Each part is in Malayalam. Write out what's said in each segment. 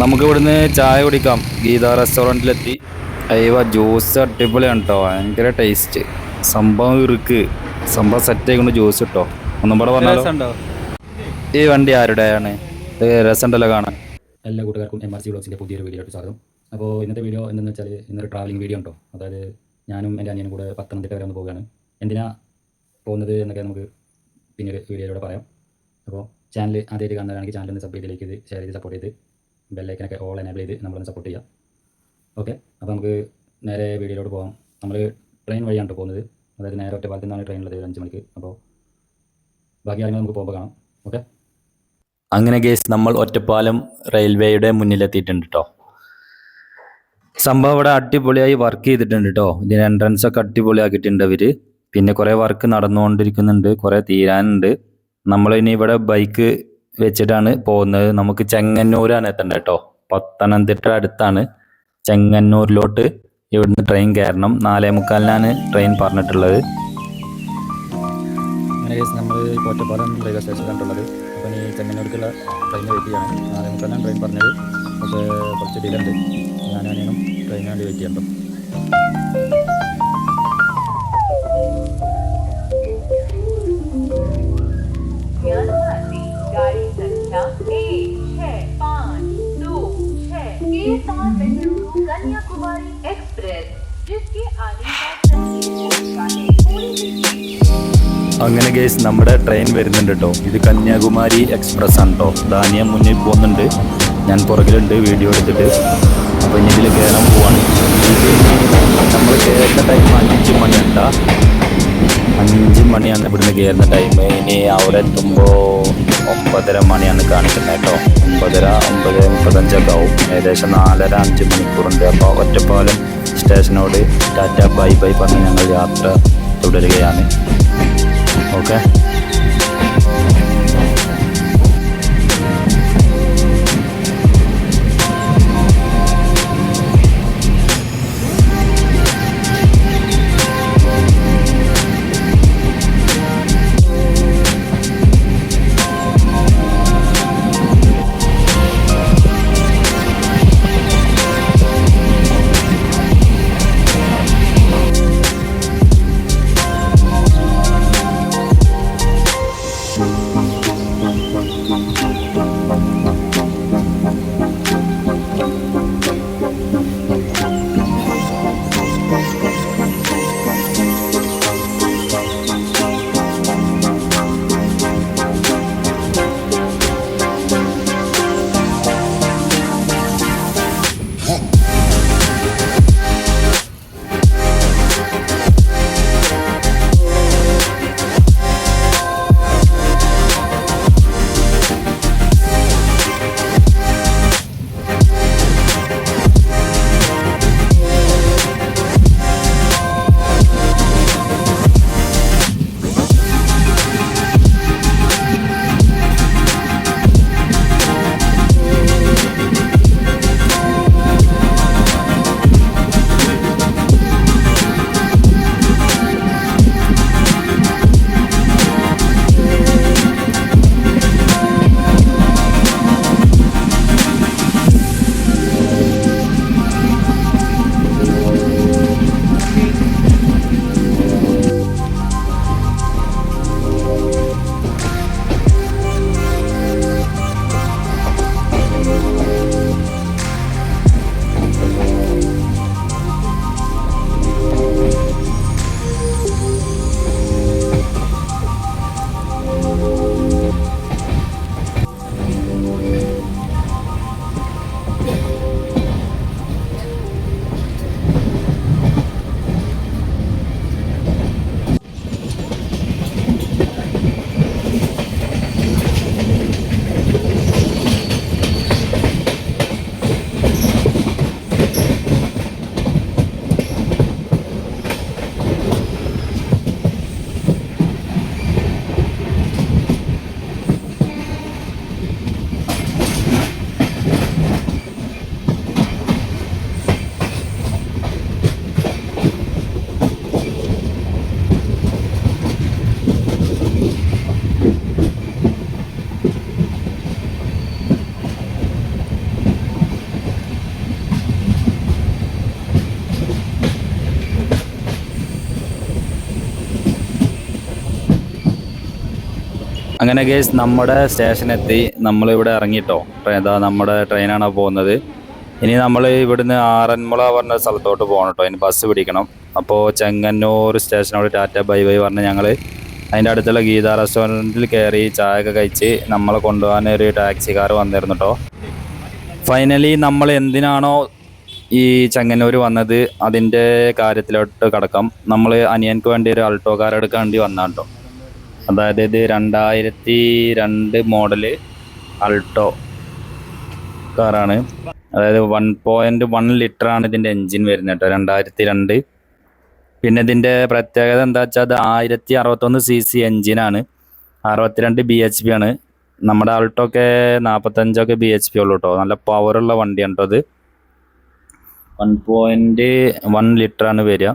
നമുക്ക് ഇവിടുന്ന് ചായ കുടിക്കാം. ഗീത റെസ്റ്റോറന്റിലെത്തി. അയ്യവ ജ്യൂസ് അടിപൊളിയാണ് കേട്ടോ ഭയങ്കര ടേസ്റ്റ് സംഭവം ഇറുക്ക്. സംഭവം സെറ്റ് ആയിക്കൊണ്ട് ജ്യൂസ് കിട്ടോ ഒന്നും കൂടെ പറഞ്ഞാലോ? ഈ വണ്ടി ആരുടെയാണ്? രസമുണ്ടല്ലോ കാണാൻ. എല്ലാ കൂട്ടുകാർക്കും എം ആർ സി വ്ളോഗ്സിന്റെ പുതിയൊരു വീഡിയോ ആയിട്ട് സ്വാഗതം. അപ്പോൾ ഇന്നത്തെ വീഡിയോ എന്തെന്ന് വെച്ചാൽ ഇന്നൊരു ട്രാവലിംഗ് വീഡിയോ ഉണ്ടോ? അതായത് ഞാനും എന്റെ അനിയനും കൂടെ പത്തനംതിട്ട വരെ ഒന്ന് പോവുകയാണ്. എന്തിനാ പോകുന്നത് എന്നൊക്കെ നമുക്ക് പിന്നീട് വീഡിയോയിലൂടെ പറയാം. അപ്പോൾ ചാനൽ ആദ്യമായിട്ട് കാണുന്നതാണെങ്കിൽ ചാനൽ ഒന്ന് സബ് ചെയ്തിലേക്ക് ചെയ്ത് ഷെയർ ചെയ്ത് സപ്പോർട്ട് ചെയ്ത്. ബെല്ലൈക്കനൊക്കെ ഓൾ എനേബിൾ ചെയ്ത് നമ്മളൊന്ന് സപ്പോർട്ട് ചെയ്യാം. ഓക്കെ അപ്പോൾ നമുക്ക് നേരെ വീഡിയോയിലോട്ട് പോകാം നമ്മൾ ട്രെയിൻ വഴിയാണ് പോകുന്നത്. അതായത് നേരെ ഒറ്റപ്പാലത്തിൽ നിന്നാണ് ട്രെയിനുള്ളത് ഒരു അഞ്ച് മണിക്ക്. അപ്പോൾ ബാക്കി കാര്യങ്ങൾ നമുക്ക് പോകുമ്പോൾ കാണാം. ഓക്കെ അങ്ങനെ കേസ് നമ്മൾ ഒറ്റപ്പാലം റെയിൽവേയുടെ മുന്നിലെത്തിയിട്ടുണ്ട് കേട്ടോ സംഭവം അവിടെ അടിപൊളിയായി വർക്ക് ചെയ്തിട്ടുണ്ട് കേട്ടോ ഇതിന് എൻട്രൻസ് ഒക്കെ അടിപൊളിയാക്കിയിട്ടുണ്ട് ഇവർ. പിന്നെ കുറേ വർക്ക് നടന്നുകൊണ്ടിരിക്കുന്നുണ്ട്. കുറേ തീരാനുണ്ട്. നമ്മൾ ഇനി ഇവിടെ ബൈക്ക് വെച്ചിട്ടാണ് പോകുന്നത്. നമുക്ക് ചെങ്ങന്നൂരാണ് എത്തേണ്ടത് കേട്ടോ. പത്തനംതിട്ട അടുത്താണ്. ചെങ്ങന്നൂരിലോട്ട് ഇവിടുന്ന് ട്രെയിൻ കയറണം. നാലേ മുക്കാലിനാണ് ട്രെയിൻ പറഞ്ഞിട്ടുള്ളത്. നമ്മൾ കോറ്റപ്പാലം റെയിൽവേ സ്റ്റേഷനിലാണുള്ളത് അപ്പോൾ ഈ ചെങ്ങന്നൂർക്കുള്ള ട്രെയിൻ വെയിറ്റ് ചെയ്യണം. നാലേ മുക്കാലാണ് ട്രെയിൻ പറഞ്ഞത്. പക്ഷേ കുറച്ച് ഡിലേ ഉണ്ട്. ഞാനും അനിയനും ട്രെയിനിന് വേണ്ടി വെയിറ്റ് ചെയ്യണ്ടോ? അങ്ങനെ ഗേസ് നമ്മുടെ ട്രെയിൻ വരുന്നുണ്ട് കേട്ടോ ഇത് കന്യാകുമാരി എക്സ്പ്രസ് ആണ് കേട്ടോ ദാനിയ മുന്നിൽ പോകുന്നുണ്ട്. ഞാൻ പുറകിലുണ്ട് വീഡിയോ എടുത്തിട്ട്. അപ്പോൾ ഇനി ഇതിൽ കയറാൻ പോവാണ്. ഇത് നമ്മൾ കയറുന്ന ടൈം അഞ്ച് മണിയുണ്ട അഞ്ച് മണിയാണ് ഇവിടുന്ന് കയറുന്ന ടൈം ഇനി അവിടെ എത്തുമ്പോൾ ഒമ്പതര മണിയാണ് കാണിക്കുന്നത് കേട്ടോ ഒമ്പതര ഒമ്പത് മുപ്പത്തഞ്ചൊക്കെ ആവും. ഏകദേശം നാലര അഞ്ച് മണിക്കൂറുണ്ട്. അപ്പോൾ ഒറ്റപ്പാലം സ്റ്റേഷനോട് ടാറ്റ ബൈ ബൈ പറഞ്ഞ് ഞങ്ങൾ യാത്ര തുടരുകയാണ്. Okay അങ്ങനെ ഗേസ് നമ്മുടെ സ്റ്റേഷനെത്തി നമ്മളിവിടെ ട്രെയിൻ ഏതാ നമ്മുടെ ട്രെയിനാണ് പോകുന്നത്. ഇനി നമ്മൾ ഇവിടുന്ന് ആറന്മുള പറഞ്ഞ സ്ഥലത്തോട്ട് പോകണം കേട്ടോ ഇനി ബസ് പിടിക്കണം. അപ്പോൾ ചെങ്ങന്നൂർ സ്റ്റേഷനോട് ടാറ്റ ബൈ ബൈ പറഞ്ഞ് ഞങ്ങൾ അതിന്റെ അടുത്തുള്ള ഗീത റെസ്റ്റോറന്റിൽ കയറി ചായ ഒക്കെ കഴിച്ച് നമ്മളെ കൊണ്ടുപോകാൻ ഒരു ടാക്സിക്കാർ വന്നിരുന്നു കേട്ടോ ഫൈനലി നമ്മൾ എന്തിനാണോ ഈ ചെങ്ങന്നൂർ വന്നത്? അതിന്റെ കാര്യത്തിലോട്ട് കടക്കാം. നമ്മൾ അനിയനക്ക് വേണ്ടി ഒരു അൾട്ടോ കാർ എടുക്കാൻ വേണ്ടി വന്നാണ് കേട്ടോ അതായത് ഇത് രണ്ടായിരത്തി രണ്ട് മോഡൽ അൾട്ടോ കാറാണ്. അതായത് വൺ പോയിന്റ് വൺ ലിറ്ററാണ് ഇതിന്റെ എൻജിൻ വരുന്നത് കേട്ടോ രണ്ടായിരത്തി രണ്ട്. പിന്നെ ഇതിന്റെ പ്രത്യേകത എന്താ വെച്ചാൽ അത് ആയിരത്തി അറുപത്തൊന്ന് സി സി എൻജിനാണ് അറുപത്തിരണ്ട് ബി എച്ച് പി ആണ്. നമ്മുടെ ആൾട്ടൊക്കെ നാൽപ്പത്തഞ്ചൊക്കെ ബി എച്ച് പി ഉള്ളൂ കേട്ടോ നല്ല പവറുള്ള വണ്ടിയാണ് കേട്ടോ അത്. വൺ പോയിന്റ് വൺ ആണ് വരിക.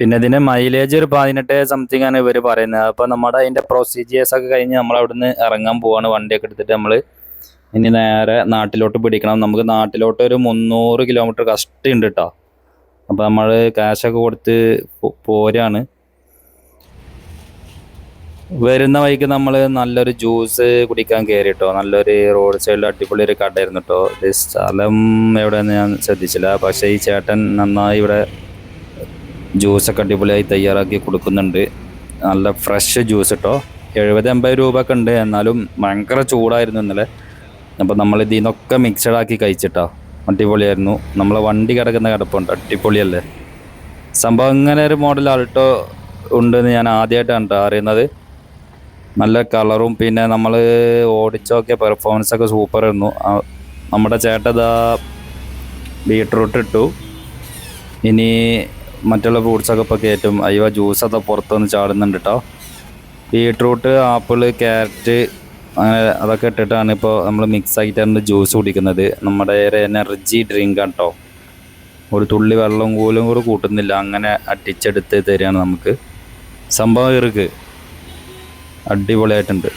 പിന്നെ ഇതിന് മൈലേജ് ഒരു പതിനെട്ട് സംതിങ് ആണ് ഇവർ പറയുന്നത്. അപ്പൊ നമ്മുടെ അതിന്റെ പ്രൊസീജിയേഴ്സ് ഒക്കെ കഴിഞ്ഞ് നമ്മൾ അവിടുന്ന് ഇറങ്ങാൻ പോവാണ് വണ്ടിയൊക്കെ എടുത്തിട്ട് നമ്മൾ ഇനി നേരെ നാട്ടിലോട്ട് പിടിക്കണം. നമുക്ക് നാട്ടിലോട്ട് ഒരു മുന്നൂറ് കിലോമീറ്റർ കഷ്ടിയുണ്ട് കേട്ടോ അപ്പോൾ നമ്മൾ ക്യാഷൊക്കെ കൊടുത്ത് പോരാണ്. വരുന്ന വഴിക്ക് നമ്മൾ നല്ലൊരു ജ്യൂസ് കുടിക്കാൻ കയറി കേട്ടോ നല്ലൊരു റോഡ് സൈഡിൽ അടിപൊളി ഒരു കടയായിരുന്നു കേട്ടോ സ്ഥലം എവിടെയെന്ന് ഞാൻ ശ്രദ്ധിച്ചില്ല. പക്ഷേ ഈ ചേട്ടൻ നന്നായി ഇവിടെ ജ്യൂസൊക്കെ അടിപൊളിയായി തയ്യാറാക്കി കൊടുക്കുന്നുണ്ട്. നല്ല ഫ്രഷ് ജ്യൂസ് കേട്ടോ എഴുപത് എൺപത് രൂപ ഒക്കെ ഉണ്ട്. എന്നാലും ഭയങ്കര ചൂടായിരുന്നു ഇന്നലെ. അപ്പോൾ നമ്മൾ ഇതിൽ നിന്നൊക്കെ മിക്സഡാക്കി കഴിച്ചിട്ടോ. അടിപൊളിയായിരുന്നു. നമ്മളെ വണ്ടി കിടക്കുന്ന കിടപ്പുണ്ട്. അടിപൊളിയല്ലേ? സംഭവം ഇങ്ങനെ ഒരു മോഡൽ ആൾട്ടോ ഉണ്ടെന്ന് ഞാൻ ആദ്യമായിട്ടാണ് അറിയുന്നത്. നല്ല കളറും പിന്നെ നമ്മൾ ഓടിച്ചൊക്കെ പെർഫോമൻസ് ഒക്കെ സൂപ്പർ ആയിരുന്നു. നമ്മുടെ ചേട്ടതാ ബീട്രൂട്ട് ഇട്ടു. ഇനി മറ്റുള്ള ഫ്രൂട്ട്സൊക്കെ ഇപ്പോൾ കയറ്റും അയ്യോ ജ്യൂസൊക്കെ പുറത്തുനിന്ന് ചാടുന്നുണ്ട് കേട്ടോ ബീട്രൂട്ട് ആപ്പിൾ ക്യാരറ്റ് അങ്ങനെ അതൊക്കെ ഇട്ടിട്ടാണ് ഇപ്പോൾ നമ്മൾ മിക്സ് ആക്കിയിട്ടാണ് ജ്യൂസ് കുടിക്കുന്നത്. നമ്മുടെ ഒരു എനർജി ഡ്രിങ്ക് കേട്ടോ ഒരു തുള്ളി വെള്ളം കൂലും കൂടെ കൂട്ടുന്നില്ല. അങ്ങനെ അടിച്ചെടുത്ത് തരികയാണ് നമുക്ക്. സംഭവം ഇറുക്ക് അടിപൊളിയായിട്ടുണ്ട്.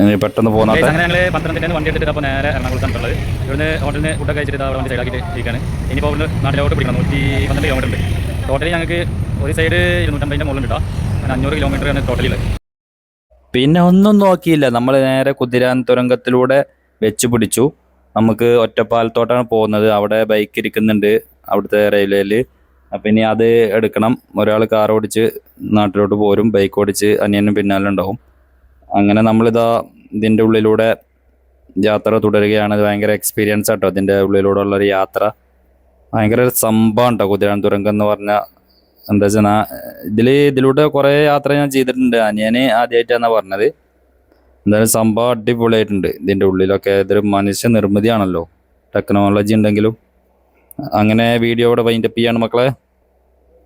ഇനി പെട്ടെന്ന് പോകുന്നത് അങ്ങനെ ഞങ്ങൾ പന്ത്രണ്ടിന് വണ്ടി എടുത്തിട്ട് അപ്പോൾ നേരെ എറണാകുളത്താണ് ഉള്ളത് ഇവിടുന്ന് ഹോട്ടലിന് ഫുഡ് ഫുഡൊക്കെ കഴിച്ചിട്ട് അവിടെ വണ്ടി സൈഡാക്കിയിട്ട് ഇരിക്കുകയാണ് ഇനിയിപ്പോൾ അവിടെ നാട്ടിലോട്ട് പിടിക്കണം. നൂറ്റി പന്ത്രണ്ട് കിലോമീറ്റർ ഉണ്ട്. ടോട്ടലി ഞങ്ങൾക്ക് ഒരു സൈഡ് ഇരുന്നൂറ്റമ്പതിന്റെ മുകളിൽ കിട്ടാം അങ്ങനെ അഞ്ഞൂറ് കിലോമീറ്റർ ആണ് ടോട്ടലിൽ പിന്നെ ഒന്നും നോക്കിയില്ല. നമ്മൾ നേരെ കുതിരാൻ തുരങ്കത്തിലൂടെ വെച്ച് പിടിച്ചു. നമുക്ക് ഒറ്റപ്പാലത്തോട്ടാണ് പോകുന്നത്. അവിടെ ബൈക്ക് ഇരിക്കുന്നുണ്ട് അവിടുത്തെ റെയിൽവേയിൽ അപ്പം ഇനി അത് എടുക്കണം. ഒരാൾ കാർ ഓടിച്ച് നാട്ടിലോട്ട് പോരും. ബൈക്ക് ഓടിച്ച് അനിയനും പിന്നാലെ ഉണ്ടാവും. അങ്ങനെ നമ്മളിതാ ഇതിന്റെ ഉള്ളിലൂടെ യാത്ര തുടരുകയാണ്. ഭയങ്കര എക്സ്പീരിയൻസ് ആട്ടോ. ഇതിന്റെ ഉള്ളിലൂടെ ഉള്ളൊരു യാത്ര. ഭയങ്കര ഒരു സംഭവം ഉണ്ടോ കുതിരാൻ തുരങ്കം എന്ന് പറഞ്ഞ എന്താ വെച്ചാൽ ഇതിൽ ഇതിലൂടെ കുറേ യാത്ര ഞാൻ ചെയ്തിട്ടുണ്ട്. അനിയന് ആദ്യമായിട്ടാണ് പറഞ്ഞത്. എന്തായാലും സംഭവം അടിപൊളിയായിട്ടുണ്ട്. ഇതിന്റെ ഉള്ളിലൊക്കെ ഇതൊരു മനുഷ്യ നിർമ്മിതിയാണല്ലോ. ടെക്നോളജി ഉണ്ടെങ്കിലും. അങ്ങനെ വീഡിയോ ഇവിടെ വൈൻഡപ്പ് ചെയ്യാണ് മക്കളെ.